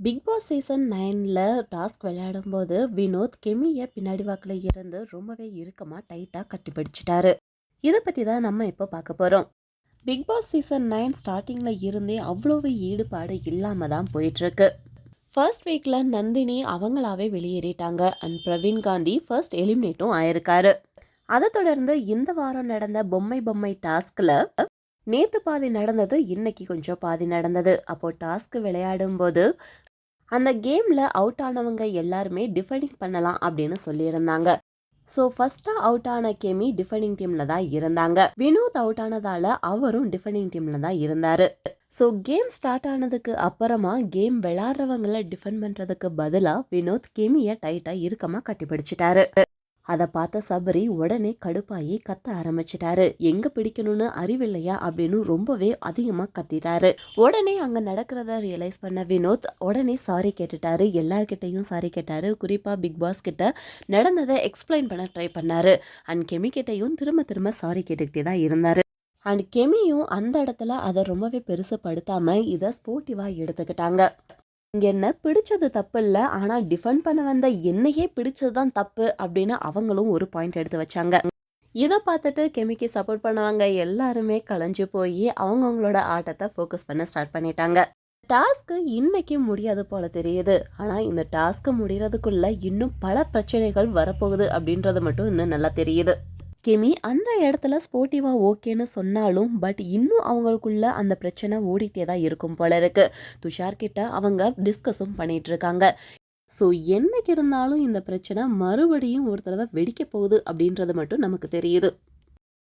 Big Boss season நைனில் task விளையாடும்போது வினோத் கெமியை பின்னாடி வாக்கில் இருந்து ரொம்பவே இறுக்கமாக டைட்டாக கட்டிப்பிடிச்சிட்டாரு இதை பற்றி தான் நம்ம இப்போ பார்க்க போகிறோம் பிக் பாஸ் சீசன் நைன் ஸ்டார்டிங்கில் இருந்தே அவ்வளோவே ஈடுபாடு இல்லாமல் தான் போயிட்டுருக்கு. ஃபர்ஸ்ட் வீக்கில் நந்தினி அவங்களாவே வெளியேறிட்டாங்க. அண்ட் பிரவீன் காந்தி ஃபர்ஸ்ட் எலிமினேட்டும் ஆயிருக்காரு. அதை தொடர்ந்து இந்த வாரம் நடந்த பொம்மை பொம்மை டாஸ்கில் நேற்று பாதி நடந்தது இன்னைக்கு கொஞ்சம் பாதி நடந்தது. அப்போது டாஸ்க் விளையாடும் போது அந்த கேமில் அவுட் ஆனவங்க எல்லாருமே டிஃபெண்டிங் பண்ணலாம் அப்படின்னு சொல்லியிருந்தாங்க. ஸோ ஃபர்ஸ்ட்டாக அவுட் ஆன கெமி டிஃபைனிங் டீமில் தான் இருந்தாங்க. வினோத் அவுட் ஆனதால் அவரும் டிஃபைனிங் டீமில் தான் இருந்தார். ஸோ கேம் ஸ்டார்ட் ஆனதுக்கு அப்புறமா கேம் விளாட்றவங்களை டிஃபெண்ட் பண்ணுறதுக்கு பதிலாக வினோத் கெமியை டைட்டாக இறுக்கமாக கட்டிப்பிடிச்சிட்டாரு. அதை பார்த்த சபரி உடனே கடுப்பாயி கத்த ஆரம்பிச்சிட்டாரு. எங்க பிடிக்கணும்னு அறிவில்லையா? அப்படின்னு ரொம்பவே அதிகமா கத்திட்டாரு. உடனே அங்க நடக்கிறத ரியலைஸ் பண்ண வினோத் உடனே சாரி கேட்டுட்டாரு. எல்லார்கிட்டையும் சாரி கேட்டாரு. குறிப்பா பிக் பாஸ் கிட்ட நடந்ததை எக்ஸ்பிளைன் பண்ண ட்ரை பண்ணாரு. அண்ட் கெமி கிட்டையும் திரும்ப திரும்ப சாரி கேட்டுக்கிட்டே தான் இருந்தாரு. அண்ட் கெமியும் அந்த இடத்துல அதை ரொம்பவே பெருசுப்படுத்தாமல் இதை ஸ்போர்ட்டிவாக எடுத்துக்கிட்டாங்க. என்ன பிடிச்சது தப்பு இல்லை ஆனால் டிஃபெண்ட் பண்ண வந்த என்னையே பிடிச்சது தான் தப்பு அப்படின்னு அவங்களும் ஒரு பாயிண்ட் எடுத்து வச்சாங்க. இதை பார்த்துட்டு கெமிக்கு சப்போர்ட் பண்ணவங்க எல்லாருமே களைஞ்சு போய் அவங்கவுங்களோட ஆட்டத்தை ஃபோக்கஸ் பண்ண ஸ்டார்ட் பண்ணிட்டாங்க. டாஸ்க்கு இன்னைக்கு முடியாது போல தெரியுது. ஆனால் இந்த டாஸ்க்கு முடிகிறதுக்குள்ள இன்னும் பல பிரச்சனைகள் வரப்போகுது அப்படின்றது மட்டும் இன்னும் நல்லா தெரியுது. கெமி அந்த இடத்துல ஸ்போர்ட்டிவாக ஓகேன்னு சொன்னாலும் பட் இன்னும் அவங்களுக்குள்ள அந்த பிரச்சனை ஓடிட்டே தான் இருக்கும் போல இருக்கு. துஷார் கிட்ட அவங்க டிஸ்கஸும் பண்ணிட்டு இருக்காங்க ஸோ என்னைக்கு இருந்தாலும் இந்த பிரச்சனை மறுபடியும் ஒரு தடவை வெடிக்க போகுது அப்படின்றது மட்டும் நமக்கு தெரியுது.